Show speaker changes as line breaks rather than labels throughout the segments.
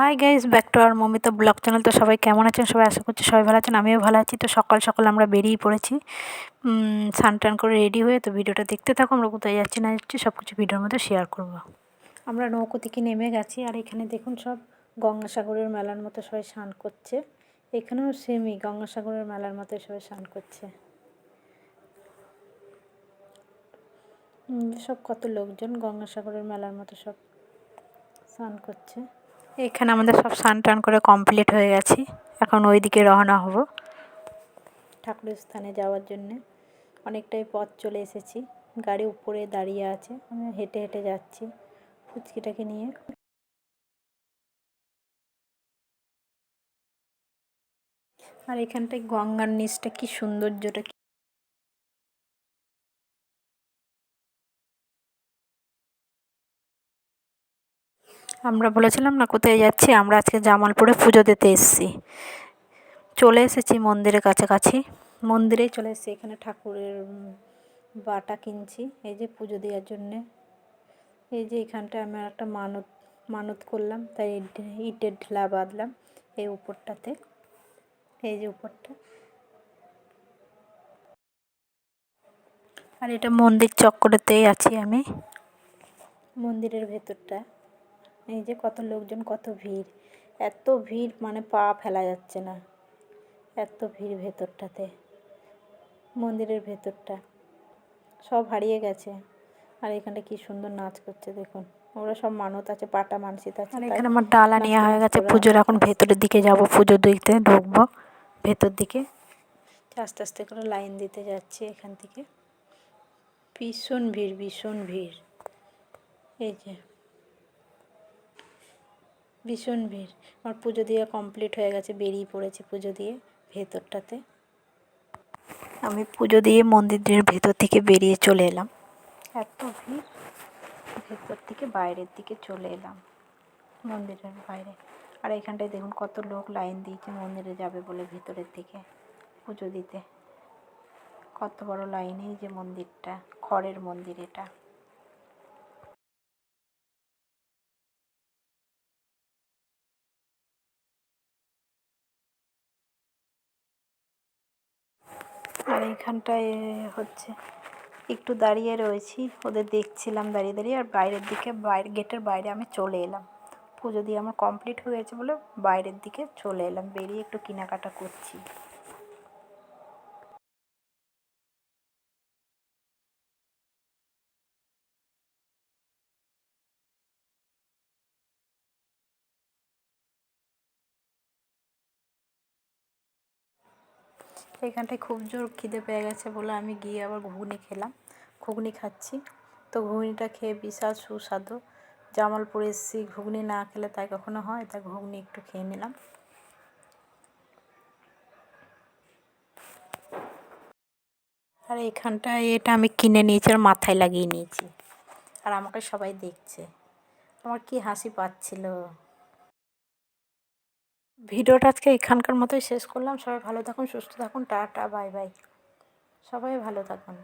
Hi guys back to our Mamita blog channel তো সবাই কেমন আছেন? সবাই আশা করছি সবাই ভালো আছেন, আমিও ভালো আছি। তো সকাল সকাল আমরা বেরিয়ে পড়েছি। স্নান টান করে রেডি হয়ে তো ভিডিওটা দেখতে থাকো, আমরা কোথায় যাচ্ছি না যাচ্ছি সব কিছু ভিডিওর মধ্যে শেয়ার করব। আমরা নৌকো থেকে নেমে গেছি, আর এখানে দেখুন সব গঙ্গাসাগরের মেলার মতো সবাই স্নান করছে। এখানেও সেমই গঙ্গাসাগরের মেলার মতো সবাই স্নান করছে। সব কত লোকজন গঙ্গাসাগরের মেলার মতো সব স্নান করছে। এখানে আমাদের সব স্নান টান করে কমপ্লিট হয়ে গেছি। এখন ওই দিকে রওনা হব। ঠাকুরের স্থানে যাওয়ার জন্যে অনেকটাই পথ চলে এসেছি। গাড়ি উপরে দাঁড়িয়ে আছে। আমি হেঁটে হেঁটে যাচ্ছি ফুচকিটাকে নিয়ে। আর এখানটায় গঙ্গার নিচটা কি সৌন্দর্যটা আমরা বলেছিলাম না কোথায় যাচ্ছি, আমরা আজকে জামালপুরে পুজো দিতে এসেছি। চলে এসেছি মন্দিরের কাছাকাছি। মন্দিরেই চলে এসেছি, এখানে ঠাকুরের বাটা কিনছি, এই যে পুজো দেওয়ার জন্যে। এই যে এখানটায় আমি একটা মানত মানত করলাম, তাই ইটের ঢেলা বাঁধলাম, এই উপরটাতে। এই যে উপরটা। আর এটা মন্দির চক্করেতেই আছি আমি। মন্দিরের ভেতরটা। এই যে কত লোকজন কত ভিড়। এত ভিড় মানে পা ফেলা যাচ্ছে না। এত ভিড় ভেতরটাতে মন্দিরের ভেতরটা। সব হারিয়ে গেছে। আর এখানটা কি সুন্দর নাচ করছে দেখুন। ওরা সব মানত আছে পাটা মানসিত আছে আর এখানে আমার ডালা নেওয়া হয়ে গেছে। পুজোর এখন ভেতরের দিকে যাব পুজো দিতে ঢুকবো। ভেতর দিকে। আস্তে আস্তে করে লাইন দিতে যাচ্ছি এখান থেকে। ভীষণ ভিড় ভীষণ ভিড়। এই যে। ভীষণ ভিড়। আমার পুজো দিয়ে কমপ্লিট হয়ে গেছে, বেরিয়ে পড়েছি পুজো দিয়ে ভেতরটাতে। আমি পুজো দিয়ে মন্দিরের ভেতর থেকে বেরিয়ে চলে এলাম। এত ভিড়। ভেতর থেকে বাইরের দিকে চলে এলাম মন্দিরের বাইরে। আর এখানটায় দেখুন কত লোক লাইন দিয়েছে, মন্দিরে যাবে বলে ভেতরের দিকে পুজো দিতে। কত বড় লাইনেই যে মন্দিরটা, খড়ের মন্দির এটা। আর এইখানটায় হচ্ছে একটু দাঁড়িয়ে রয়েছি। ওদের দেখছিলাম দাঁড়িয়ে দাঁড়িয়ে আর বাইরের দিকে, বাইরে, গেটের বাইরে আমি চলে এলাম। পুজো দিয়ে আমার কমপ্লিট হয়ে গেছে বলে বাইরের দিকে চলে এলাম, বেরিয়ে একটু কেনাকাটা করছি। এখানটায় খুব জোর খিদে পেয়ে গেছে বলে আমি গিয়ে আবার ঘুগনি খেলাম। ঘুগনি খাচ্ছি। তো ঘুগনিটা খেয়ে বিশাল সুস্বাদু। জামালপুর এসেছি, ঘুগনি না খেলে তাই কখনো হয়? তাই ঘুগনি একটু খেয়ে নিলাম। আর এখানটায় এটা আমি কিনে নিয়েছি আর মাথায় লাগিয়ে নিয়েছি। আর আমাকে সবাই দেখছে। আমার কি হাসি পাচ্ছিল? ভিডিওটা আজকে এখানকার মতোই শেষ করলাম। সবাই ভালো থাকুন, সুস্থ থাকুন, টাটা, বাই বাই। সবাই ভালো থাকুন।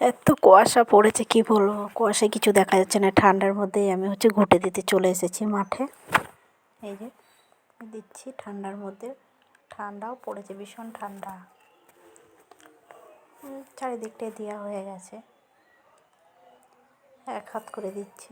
এত কুয়াশা পড়েছে, কি বলব? কুয়াশায় কিছু দেখা যাচ্ছে না। ঠান্ডার মধ্যেই আমি হচ্ছে ঘুটে দিতে চলে এসেছি মাঠে। এই যে, দিচ্ছি ঠান্ডার মধ্যে। ঠান্ডাও পড়েছে, ভীষণ ঠান্ডা। চারিদিকটাই দেওয়া হয়ে গেছে। এক হাত করে দিচ্ছি।